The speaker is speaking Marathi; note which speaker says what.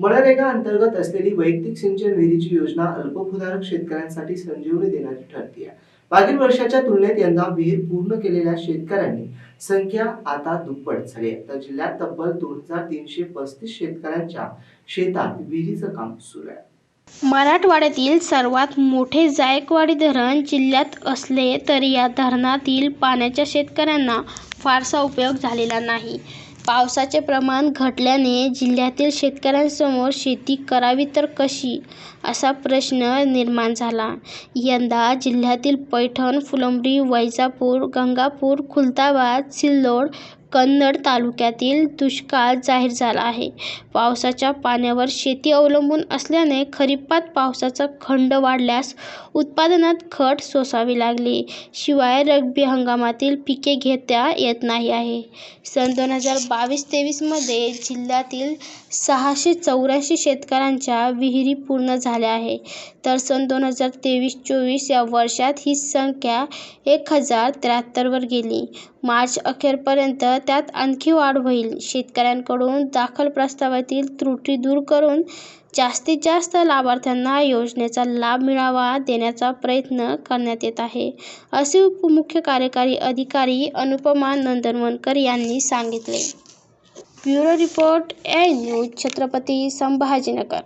Speaker 1: मनरेगा अंतर्गत असलेली वैयक्तिक सिंचन विहिरीची योजना अल्पभूधारक शेतकऱ्यांसाठी संजीवनी देणारी ठरते मागील वर्षाच्या तुलनेत यंदा विहीर पूर्ण केलेल्या शेतकऱ्यांनी संख्या आता दुप्पट झाली आहे. तर जिल्ह्यात तब्बल दोन हजार तीनशे पस्तीस शेतकऱ्यांच्या शेतात विहिरीचं काम सुरू आहे.
Speaker 2: मराठवाड्यातील सर्वात मोठे जायकवाडी धरण जिल्ह्यात असले तरी या धरणातील पाण्याच्या शेतकऱ्यांना फारसा उपयोग झालेला नाही. पावसाचे प्रमाण घटल्याने जिल्ह्यातील शेतकऱ्यांसमोर शेती करावी तर कशी? असा प्रश्न निर्माण झाला. यंदा जिल्ह्यातील पैठण फुलंब्री वैजापूर गंगापूर खुलताबाद सिल्लोड कन्नड तालुक्यातील दुष्काळ जाहीर झाला आहे. पावसाच्या पाण्यावर शेती अवलंबून असल्याने खरीपात पावसाचा खंड वाढल्यास उत्पादनात खट सोसावी लागली. शिवाय रब्बी हंगामातील पिके घेता येत नाही आहे. सन दोन हजार बावीस तेवीसमध्ये जिल्ह्यातील सहाशे चौऱ्याऐंशी शेतकऱ्यांच्या विहिरी पूर्ण झाल्या आहे. तर सन दोन हजार तेवीस चोवीस या वर्षात ही संख्या एक हजार त्र्याहत्तरवर गेली. मार्च अखेरपर्यंत त्यात आणखी वाढ होईल. शेतकऱ्यांकडून दाखल प्रस्तावातील त्रुटी दूर करून जास्तीत जास्त लाभार्थ्यांना योजनेचा लाभ मिळावा देण्याचा प्रयत्न करण्यात येत आहे असे उपमुख्य कार्यकारी अधिकारी अनुपमा नंदनवनकर यांनी सांगितले. Bureau report A news Chhatrapati Sambhajinagar.